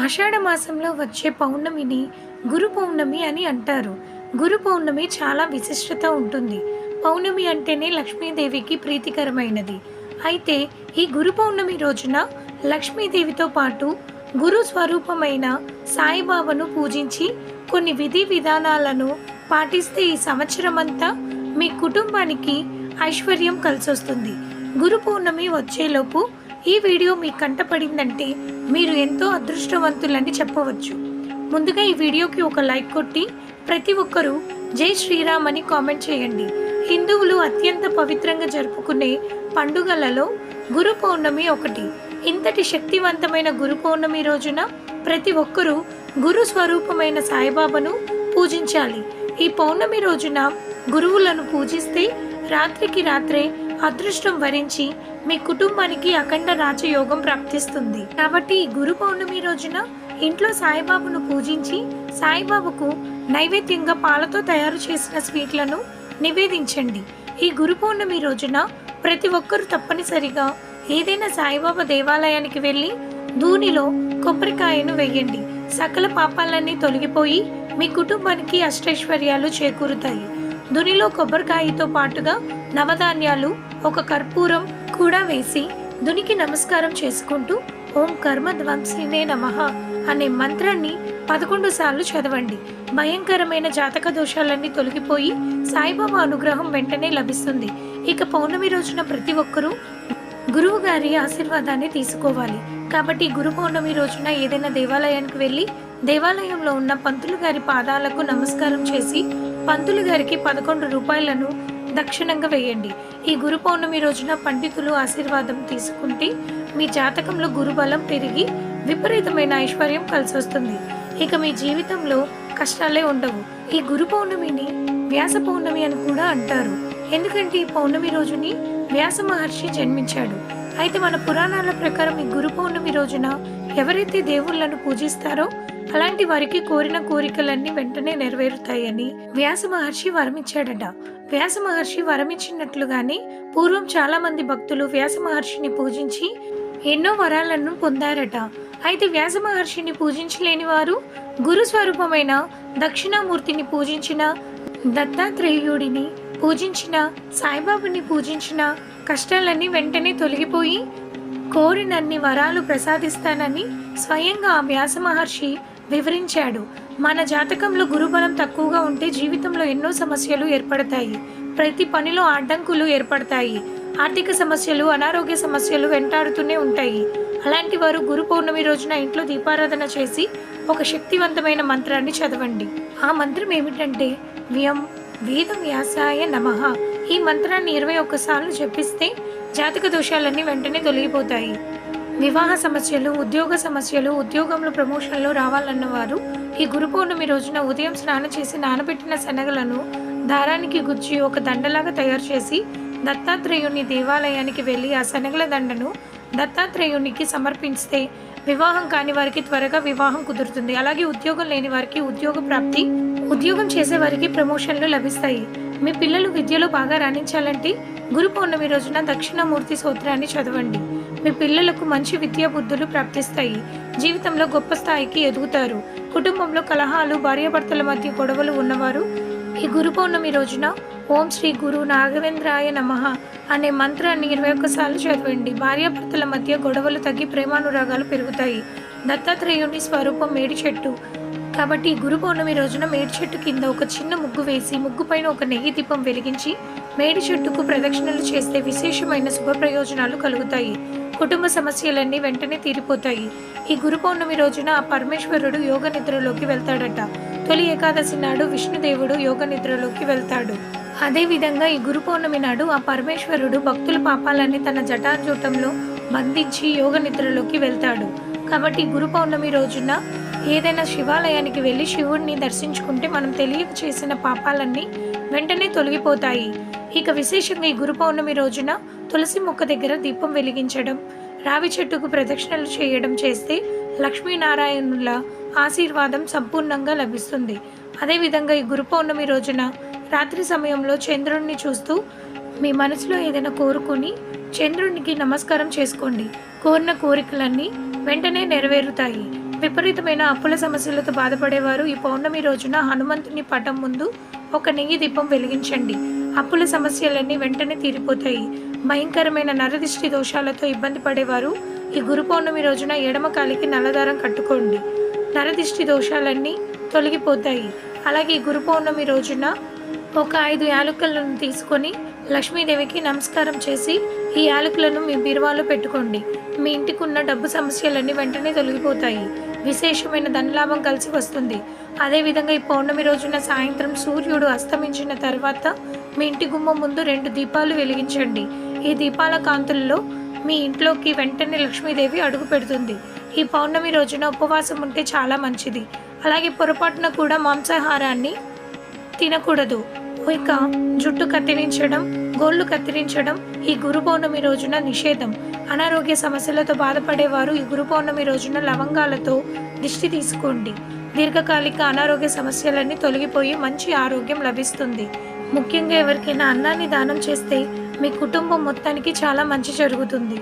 ఆషాఢ మాసంలో వచ్చే పౌర్ణమిని గురు పౌర్ణమి అని అంటారు. గురు పౌర్ణమి చాలా విశిష్టత ఉంటుంది. పౌర్ణమి అంటేనే లక్ష్మీదేవికి ప్రీతికరమైనది. అయితే ఈ గురు పౌర్ణమి రోజున లక్ష్మీదేవితో పాటు గురు స్వరూపమైన సాయిబాబాను పూజించి కొన్ని విధి విధానాలను పాటిస్తే ఈ సంవత్సరమంతా మీ కుటుంబానికి ఐశ్వర్యం కలిసొస్తుంది. గురు పౌర్ణమి వచ్చేలోపు ఈ వీడియో మీ కంటపడిందంటే మీరు ఎంతో అదృష్టవంతులని చెప్పవచ్చు. ముందుగా ఈ వీడియోకి ఒక లైక్ కొట్టి ప్రతి ఒక్కరూ జై శ్రీరామ్ అని కామెంట్ చేయండి. హిందువులు అత్యంత పవిత్రంగా జరుపుకునే పండుగలలో గురు పౌర్ణమి ఒకటి. ఇంతటి శక్తివంతమైన గురు పౌర్ణమి రోజున ప్రతి ఒక్కరూ గురు స్వరూపమైన సాయిబాబాను పూజించాలి. ఈ పౌర్ణమి రోజున గురువులను పూజిస్తే రాత్రికి రాత్రే అదృష్టం వరించి మీ కుటుంబానికి అఖండ రాజయోగం ప్రాప్తిస్తుంది. కాబట్టి ఈ గురు పౌర్ణమి రోజున ఇంట్లో సాయిబాబును పూజించి సాయిబాబుకు నైవేద్యంగా పాలతో తయారు చేసిన స్వీట్లను నివేదించండి. ఈ గురు పౌర్ణమి రోజున ప్రతి ఒక్కరూ తప్పనిసరిగా ఏదైనా సాయిబాబా దేవాలయానికి వెళ్ళి దూనిలో కొబ్బరికాయను వేయండి. సకల పాపాలన్నీ తొలగిపోయి మీ కుటుంబానికి అష్టైశ్వర్యాలు చేకూరుతాయి. దునిలో కొబ్బరికాయతో పాటుగా నవధాన్యాలు ఒక కర్పూరం కూడా వేసి దునికి నమస్కారం చేసుకుంటూ ఓం కర్మధ్వంసినే నమః అనే మంత్రాన్ని పదకొండు సార్లు చదవండి. భయంకరమైన జాతక దోషాలన్నీ తొలగిపోయి సాయిబాబా అనుగ్రహం వెంటనే లభిస్తుంది. ఇక పౌర్ణమి రోజున ప్రతి ఒక్కరూ గురువు గారి ఆశీర్వాదాన్ని తీసుకోవాలి. కాబట్టి గురు పౌర్ణమి రోజున ఏదైనా దేవాలయానికి వెళ్ళి దేవాలయంలో ఉన్న పంతులు గారి పాదాలకు నమస్కారం చేసి పంతులు గారికి పదకొండు రూపాయలను దక్షిణంగా వేయండి. ఈ గురు పౌర్ణమి రోజున పండితులు ఆశీర్వాదం తీసుకుంటే మీ జాతకంలో గురుబలం పెరిగి విపరీతమైన ఐశ్వర్యం కలిసి వస్తుంది ఇక మీ జీవితంలో కష్టాలే ఉండవు. ఈ గురు పౌర్ణమిని వ్యాస పౌర్ణమి అని కూడా అంటారు. ఎందుకంటే ఈ పౌర్ణమి రోజుని వ్యాస మహర్షి జన్మించాడు. అయితే మన పురాణాల ప్రకారం ఈ గురు పౌర్ణమి రోజున ఎవరైతే దేవుళ్ళను పూజిస్తారో అలాంటి వారికి కోరిన కోరికలన్నీ వెంటనే నెరవేరుతాయని వ్యాస మహర్షి వరమిచ్చాడట. వ్యాస మహర్షి వరమిచ్చినట్లుగానే పూర్వం చాలా మంది భక్తులు వ్యాస మహర్షిని పూజించి ఎన్నో వరాలను పొందారట. అయితే వ్యాస మహర్షిని పూజించలేని వారు గురు స్వరూపమైన దక్షిణామూర్తిని పూజించిన దత్తాత్రేయుడిని పూజించిన సాయిబాబుని పూజించిన కష్టాలన్నీ వెంటనే తొలగిపోయి కోరినన్ని వరాలు ప్రసాదిస్తానని స్వయంగా ఆ వ్యాస మహర్షి వివరించాడు. మన జాతకంలో గురుబలం తక్కువగా ఉంటే జీవితంలో ఎన్నో సమస్యలు ఏర్పడతాయి. ప్రతి పనిలో అడ్డంకులు ఏర్పడతాయి. ఆర్థిక సమస్యలు అనారోగ్య సమస్యలు వెంటాడుతూనే ఉంటాయి. అలాంటి వారు గురు పౌర్ణమి రోజున ఇంట్లో దీపారాధన చేసి ఒక శక్తివంతమైన మంత్రాన్ని చదవండి. ఆ మంత్రం ఏమిటంటే వ్యం వేదం వ్యాసాయ నమః. ఈ మంత్రాన్ని ఇరవై ఒక్కసార్లు జపిస్తే జాతక దోషాలన్నీ వెంటనే తొలగిపోతాయి. వివాహ సమస్యలు ఉద్యోగ సమస్యలు ఉద్యోగంలో ప్రమోషన్లు రావాలన్న వారు ఈ గురు పౌర్ణమి రోజున ఉదయం స్నానం చేసి నానబెట్టిన శనగలను దారానికి గుచ్చి ఒక దండలాగా తయారు చేసి దత్తాత్రేయుని దేవాలయానికి వెళ్ళి ఆ శనగల దండను దత్తాత్రేయునికి సమర్పిస్తే వివాహం కాని వారికి త్వరగా వివాహం కుదురుతుంది. అలాగే ఉద్యోగం లేని వారికి ఉద్యోగ ప్రాప్తి ఉద్యోగం చేసే వారికి ప్రమోషన్లు లభిస్తాయి. మీ పిల్లలు విద్యలో బాగా రాణించాలంటే గురు పౌర్ణమి రోజున దక్షిణమూర్తి సూత్రాన్ని చదవండి. మీ పిల్లలకు మంచి విద్యా బుద్ధులు ప్రాప్తిస్తాయి. జీవితంలో గొప్ప స్థాయికి ఎదుగుతారు. కుటుంబంలో కలహాలు భార్యాభర్తల మధ్య గొడవలు ఉన్నవారు ఈ గురు పౌర్ణమి రోజున ఓం శ్రీ గురు నాగవేంద్రాయ నమః అనే మంత్రాన్ని ఇరవై ఒక్కసార్లు చదవండి. భార్యాభర్తల మధ్య గొడవలు తగ్గి ప్రేమానురాగాలు పెరుగుతాయి. దత్తాత్రేయుని స్వరూపం మేడి చెట్టు కాబట్టి గురు పౌర్ణమి రోజున మేడి చెట్టు కింద ఒక చిన్న ముగ్గు వేసి ముగ్గు పైన ఒక నెయ్యి దీపం వెలిగించి మేడి చెట్టుకు ప్రదక్షిణలు చేస్తే విశేషమైన శుభ ప్రయోజనాలు కలుగుతాయి. కుటుంబ సమస్యలన్నీ వెంటనే తీరిపోతాయి. ఈ గురు పౌర్ణమి రోజున ఆ పరమేశ్వరుడు యోగ నిద్రలోకి వెళ్తాడట. తొలి ఏకాదశి నాడు విష్ణుదేవుడు యోగ నిద్రలోకి వెళ్తాడు. అదేవిధంగా ఈ గురు పౌర్ణమి నాడు ఆ పరమేశ్వరుడు భక్తుల పాపాలన్నీ తన జటాజూటంలో బంధించి యోగ నిద్రలోకి వెళ్తాడు. కాబట్టి గురు పౌర్ణమి రోజున ఏదైనా శివాలయానికి వెళ్ళి శివుడిని దర్శించుకుంటే మనం తెలియక చేసిన పాపాలన్నీ వెంటనే తొలగిపోతాయి. ఇక విశేషంగా ఈ గురు పౌర్ణమి రోజున తులసి మొక్క దగ్గర దీపం వెలిగించడం రావి చెట్టుకు ప్రదక్షిణలు చేయడం చేస్తే లక్ష్మీనారాయణుల ఆశీర్వాదం సంపూర్ణంగా లభిస్తుంది. అదేవిధంగా ఈ గురు పౌర్ణమి రోజున రాత్రి సమయంలో చంద్రుడిని చూస్తూ మీ మనసులో ఏదైనా కోరుకుని చంద్రునికి నమస్కారం చేసుకోండి. కోరిన కోరికలన్నీ వెంటనే నెరవేరుతాయి. విపరీతమైన అప్పుల సమస్యలతో బాధపడేవారు. ఈ పౌర్ణమి రోజున హనుమంతుని పటం ముందు ఒక నెయ్యి దీపం వెలిగించండి. అప్పుల సమస్యలన్నీ వెంటనే తీరిపోతాయి. భయంకరమైన నరదిష్టి దోషాలతో ఇబ్బంది పడేవారు. ఈ గురు పౌర్ణమి రోజున ఎడమ కాలికి నల్లదారం కట్టుకోండి. నరదిష్టి దోషాలన్నీ తొలగిపోతాయి. అలాగే ఈ గురు పౌర్ణమి రోజున ఒక ఐదు యాలకులను తీసుకొని లక్ష్మీదేవికి నమస్కారం చేసి ఈ యాలకులను మీ బీరువాలో పెట్టుకోండి. మీ ఇంటికి ఉన్న డబ్బు సమస్యలన్నీ వెంటనే తొలగిపోతాయి. విశేషమైన ధనలాభం కలిసి వస్తుంది. అదేవిధంగా ఈ పౌర్ణమి రోజున సాయంత్రం సూర్యుడు అస్తమించిన తర్వాత మీ ఇంటి గుమ్మం ముందు రెండు దీపాలు వెలిగించండి. ఈ దీపాల కాంతుల్లో మీ ఇంట్లోకి వెంటనే లక్ష్మీదేవి అడుగు పెడుతుంది. ఈ పౌర్ణమి రోజున ఉపవాసం ఉంటే చాలా మంచిది. అలాగే పొరపాటున కూడా మాంసాహారాన్ని తినకూడదు. ఇక జుట్టు కత్తిరించడం గోళ్ళు కత్తిరించడం ఈ గురు పౌర్ణమి రోజున నిషేధం. అనారోగ్య సమస్యలతో బాధపడేవారు ఈ గురు పౌర్ణమి రోజున లవంగాలతో దిష్టి తీసుకోండి. దీర్ఘకాలిక అనారోగ్య సమస్యలన్నీ తొలగిపోయి మంచి ఆరోగ్యం లభిస్తుంది. ముఖ్యంగా ఎవరికైనా అన్నాన్ని దానం చేస్తే మీ కుటుంబం మొత్తానికి చాలా మంచి జరుగుతుంది.